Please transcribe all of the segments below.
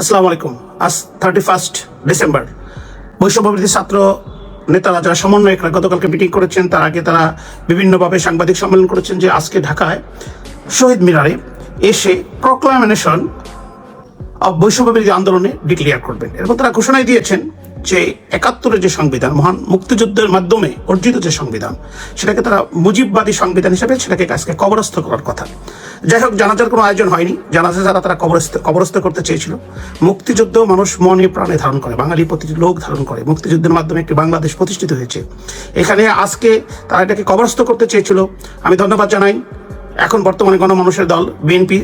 আসসালামু আলাইকুম। আজ থার্টি ফার্স্ট ডিসেম্বর বৈষম্যবৃদ্ধি ছাত্র নেতারা যারা সমন্বয়করা গতকালকে মিটিং করেছেন, তার আগে তারা বিভিন্নভাবে সাংবাদিক সম্মেলন করেছেন যে আজকে ঢাকায় শহীদ মিনারে এসে প্রক্লামিনেশন অব বৈষম্যবিরোধী আন্দোলনে ডিক্লেয়ার করবেন। এরপর তারা ঘোষণায় দিয়েছেন যে একাত্তরের যে সংবিধান, মহান মুক্তিযুদ্ধের মাধ্যমে অর্জিত যে সংবিধান, সেটাকে তারা মুজিববাদী সংবিধান হিসেবে সেটাকে আজকে কবরস্থ করার কথা। যাই হোক, জানাজার কোনো আয়োজন হয়নি। জানাজা যারা তারা কবরস্থ কবরস্থ করতে চেয়েছিল। মুক্তিযুদ্ধ মানুষ মনে প্রাণে ধারণ করে, বাঙালি প্রতিটি লোক ধারণ করে। মুক্তিযুদ্ধের মাধ্যমে একটি বাংলাদেশ প্রতিষ্ঠিত হয়েছে। এখানে আজকে তারা এটাকে কবরস্থ করতে চেয়েছিল। আমি ধন্যবাদ জানাই। এখন বর্তমানে গণমানুষের দল, বিএনপি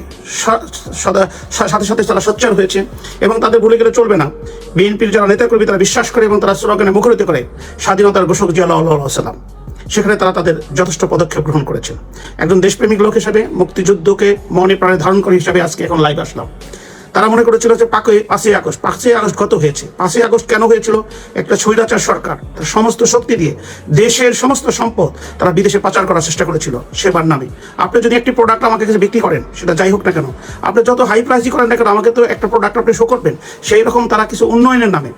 সাথে সাথে তারা সোচ্চার হয়েছে এবং তাদের ভুলে গেলে চলবে না। বিএনপির যারা নেতাকর্মী, তারা বিশ্বাস করে এবং তারা স্লোগানে মুখরিত করে, স্বাধীনতার ঘোষক জিয়া সালাম সেখানে তারা তাদের যথেষ্ট পদক্ষেপ গ্রহণ করেছেন। একজন দেশপ্রেমিক লোক হিসাবে মুক্তিযুদ্ধকে মনে প্রাণে ধারণ করে হিসাবে আজকে এখন লাইভ আসলাম। তারা মনে করেছিল যে পাকে পাঁচই আগস্ট পাঁচই আগস্ট কত হয়েছে? পাঁচই আগস্ট কেন হয়েছিল? একটা স্বৈরাচার সরকার, তার সমস্ত শক্তি দিয়ে দেশের সমস্ত সম্পদ তারা বিদেশে পাচার করার চেষ্টা করেছিল সেবার নামে। আপনি যদি একটি প্রোডাক্ট আমাকে কাছে বিক্রি করেন, সেটা যাই হোক না কেন, আপনি যত হাই প্রাইসই করেন না কেন, আমাকে তো একটা প্রোডাক্ট আপনি শো করবেন, সেই রকম তারা কিছু উন্নয়নের নামে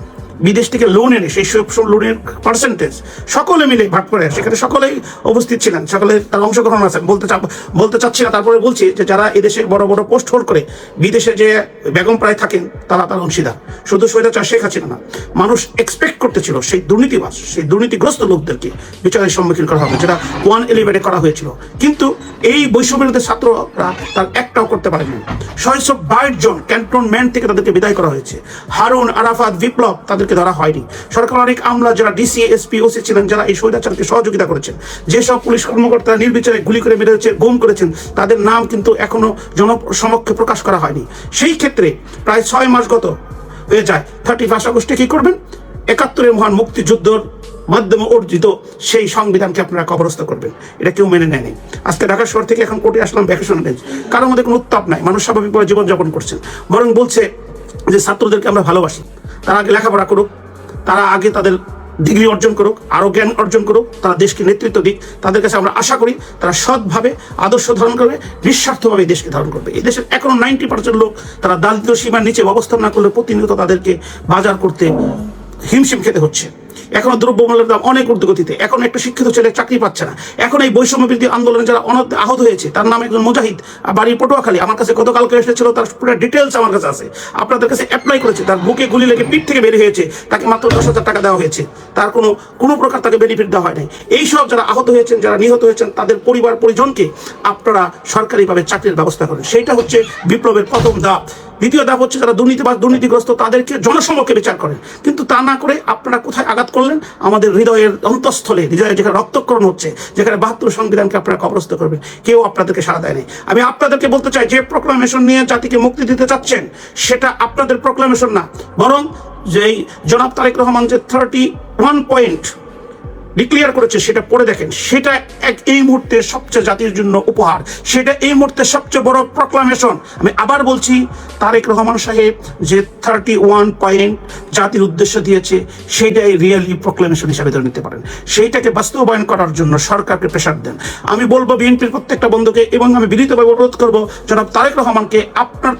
বিদেশ থেকে লোন এনে, সেই সব লোনের পার্সেন্টেজ সকলে মিলে ভাগ করে, সেখানে সকলেই উপস্থিত ছিলেন, সকলে তার অংশগ্রহণ আছেন বলতে চা বলতে চাচ্ছি না, তারপরে বলছি যে যারা এদেশে বড় বড় পোস্ট হোল্ড করে, বিদেশে যে বেগম প্রায় থাকেন, তারা তার অংশীদার। শুধু স্বৈরাচার শেখ হাসিনা না, মানুষ এক্সপেক্ট করতেছিল সেই দুর্নীতিবাস সেই দুর্নীতিগ্রস্ত লোকদেরকে বিচারের সম্মুখীন করা হবে, যেটা ওয়ান এলিভেটে করা হয়েছিল। কিন্তু এই বৈষম্যবিরোধী ছাত্ররা তার একটাও করতে পারেনি। ছয়শো বাইশ জন ক্যান্টনমেন্ট থেকে তাদেরকে বিদায় করা হয়েছে। হারুন, আরাফাত, বিপ্লব তাদেরকে ধরা হয়নি। সরকার অনেক আমলা যারা ডিসি এসপি ওসি ছিলেন, যারা এই স্বৈরাচারকে সহযোগিতা করেছেন, যেসব পুলিশ কর্মকর্তারা নির্বিচারে গুলি করে মেরেছে, গুম করেছেন, তাদের নাম কিন্তু এখনও জনসমক্ষে প্রকাশ করা হয়নি। সেই ক্ষেত্রে প্রায় ছয় মাস গত হয়ে যায় থার্টি ফার্স্ট আগস্টে কি করবেন? একাত্তরের মহান মুক্তিযুদ্ধর মাধ্যমে অর্জিত সেই সংবিধানকে আপনারা কবরস্থ করবেন। এটা কেউ মেনে নেয়নি। আজকে ঢাকা শহর থেকে এখন কোর্টে আসলাম ভ্যাকেশন বেঞ্চ কারোর মধ্যে কোনো উত্তাপ নাই, মানুষ স্বাভাবিকভাবে জীবনযাপন করছেন। বরং বলছে যে ছাত্রদেরকে আমরা ভালোবাসি। তারা আগে লেখাপড়া করুক, তারা আগে তাদের ডিগ্রি অর্জন করুক আরও জ্ঞান অর্জন করুক, তারা দেশকে নেতৃত্ব দিক। তাদের কাছে আমরা আশা করি তারা সৎভাবে, আদর্শ ধারণ করবে, নিঃস্বার্থভাবে দেশকে ধারণ করবে। এই দেশের এখনও নাইনটি পার্সেন্ট লোক তারা দারিদ্র সীমার নিচে অবস্থান না করলে প্রতিনিয়ত তাদেরকে বাজার করতে হিমশিম খেতে হচ্ছে। এখন দ্রব্যমূল্যের দাম অনেক ঊর্ধ্বগতিতে। এখন একটা শিক্ষিত ছেলে চাকরি পাচ্ছে না। এখন এই বৈষম্য বৃদ্ধি আন্দোলনে যারা অনাথ আহত হয়েছে, তার নাম একজন মুজাহিদ বাড়ির পটুয়াখালী। আমার কাছে গতকালকে এসেছিল, তার পুরো ডিটেলস আমার কাছে আছে। আপনাদের কাছে অ্যাপ্লাই করেছে, তার বুকে গুলি লেগে পিঠ থেকে বেরিয়ে হয়েছে। তাকে মাত্র দশ হাজার টাকা দেওয়া হয়েছে। তার কোনো কোনো প্রকার তাকে বেনিফিট দেওয়া হয় নাই এইসব যারা আহত হয়েছেন, যারা নিহত হয়েছেন, তাদের পরিবার পরিজনকে আপনারা সরকারিভাবে চাকরির ব্যবস্থা করেন। সেইটা হচ্ছে বিপ্লবের প্রথম ধাপ। দ্বিতীয় ধাপ হচ্ছে যারা দুর্নীতিবাদ দুর্নীতিগ্রস্ত, তাদেরকে জনসমক্ষে বিচার করেন কিন্তু তা না করে আপনারা কোথায় আঘাত করলেন? আমাদের হৃদয়ের অন্তঃস্থলে, হৃদয়ে যেখানে রক্তকরণ হচ্ছে, যেখানে বাহাত্তর সংবিধানকে আপনারা কবরস্থ করবেন, কেউ আপনাদেরকে সাড়া দেয়নি। আমি আপনাদেরকে বলতে চাই, যে প্রোক্লামেশন নিয়ে জাতিকে মুক্তি দিতে চাচ্ছেন, সেটা আপনাদের প্রোক্লামেশন না। বরং যেই জনাব তারেক রহমান যে থার্টি ওয়ান পয়েন্ট ডিক্লিয়ার করেছে, সেটা পড়ে দেখেন। সেটা এক এই মুহূর্তে সবচেয়ে জাতির জন্য উপহার। সেটা এই মুহূর্তে সবচেয়ে বড় প্রক্লামেশন আমি আবার বলছি, তারেক রহমান সাহেব যে থার্টি ওয়ান পয়েন্ট জাতির উদ্দেশ্য দিয়েছে, সেটাই রিয়েলি প্রক্লামেশন হিসাবে ধরে নিতে পারেন। সেইটাকে বাস্তবায়ন করার জন্য সরকারকে প্রেশার দেন। আমি বলব, বিএনপির প্রত্যেকটা বন্ধুকে, এবং আমি বিনীতভাবে অনুরোধ করব, জনাব তারেক রহমানকে আপনার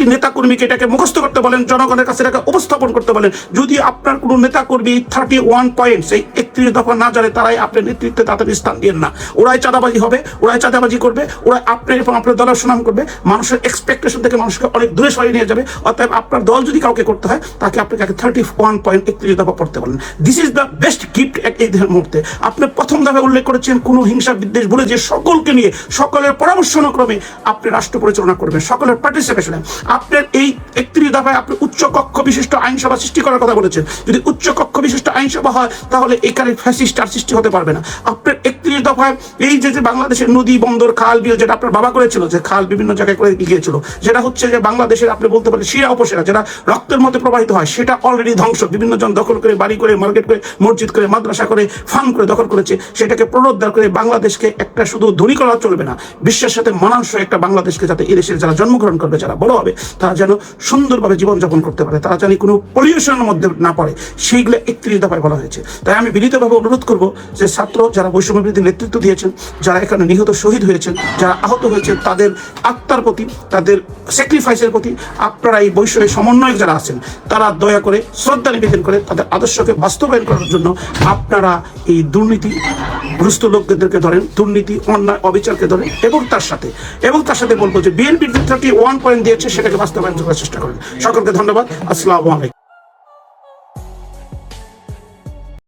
প্রত্যেকটি নেতাকর্মীকে এটাকে মুখস্থ করতে বলেন, জনগণের কাছে এটাকে উপস্থাপন করতে বলেন। যদি আপনার কোনো নেতাকর্মী থার্টি ওয়ান পয়েন্ট সেই একত্রিশ দফা না জানে, তারাই আপনার নেতৃত্বে তাড়াতাড়ি স্থান দিন না। ওরাই চাঁদাবাজি হবে, ওরাই চাঁদাবাজি করবে ওরা আপনার এবং আপনার দলের সুনাম করবে। মানুষের এক্সপেকটেশন থেকে মানুষকে অনেক দূরে সরিয়ে নিয়ে যাবে। অতএব আপনার দল যদি কাউকে করতে হয়, তাকে আপনাকে থার্টি ওয়ান পয়েন্ট একত্রিশ দফা পড়তে বলেন। This is the best gift এই মুহূর্তে। আপনি প্রথম দফায় উল্লেখ করেছেন, কোনো হিংসা বিদ্বেষ বলে যে সকলকে নিয়ে, সকলের পরামর্শনক্রমে আপনি রাষ্ট্র পরিচালনা করবেন, সকলের পার্টিসিপেশনে আপনার এই একত্রিশ দফায় আপনি উচ্চ কক্ষ বিশিষ্ট আইনসভা সৃষ্টি করার কথা বলেছেন। যদি উচ্চ কক্ষ বিশিষ্ট আইনসভা হয়, তাহলে এখানে ফ্যাসিস্ট আর সৃষ্টি হতে পারবে না। আপনার একত্রিশ দফায় এই যে যে বাংলাদেশের নদী, বন্দর, খাল, বিল যেটা আপনার বাবা করেছিল, যে খাল বিভিন্ন জায়গায় করে গিয়েছিল যেটা হচ্ছে যে বাংলাদেশের আপনি বলতে পারেন শিরা উপসেরা, যেটা রক্তের মধ্যে প্রবাহিত হয়, সেটা অলরেডি ধ্বংস। বিভিন্ন জন দখল করে বাড়ি করে, মার্কেট করে, মসজিদ করে, মাদ্রাসা করে ফার্ম করে দখল করেছে, সেটাকে পুনরুদ্ধার করে বাংলাদেশকে একটা শুধু ধনী করা চলবে না, বিশ্বের সাথে মানানসই একটা বাংলাদেশকে যাতে এদেশের যারা জন্মগ্রহণ করবে, যারা বড় হবে, তারা যেন সুন্দরভাবে জীবনযাপন করতে পারে, তারা যেন কোনো পলিউশনের মধ্যে না পড়ে, সেইগুলো একত্রিশ দফায় বলা হয়েছে। তাই আমি বিনীতভাবে অনুরোধ করব যে ছাত্র, যারা বৈষম্যবৃদ্ধি প্রতি নেতৃত্ব দিয়েছেন, যারা এখানে নিহত শহীদ হয়েছেন, যারা আহত হয়েছেন, তাদের আত্মার প্রতি, তাদের স্যাক্রিফাইসের প্রতি আপনারা এই বৈষয়িক সমন্বয়ক যারা আছেন, তারা দয়া করে শ্রদ্ধা নিবেদন করে, তাদের আদর্শকে বাস্তবায়ন করার জন্য আপনারা এই দুর্নীতি গ্রস্ত লোকদেরকে ধরেন, দুর্নীতি, অন্যায়, অবিচারকে ধরেন, এবং তার সাথে, এবং তার সাথে বলব যে বিএনপির যে থার্টি ওয়ান পয়েন্ট দিয়েছে, সেটাকে বাস্তবায়ন করার চেষ্টা করেন। সকলকে ধন্যবাদ। আসসালামু আলাইকুম।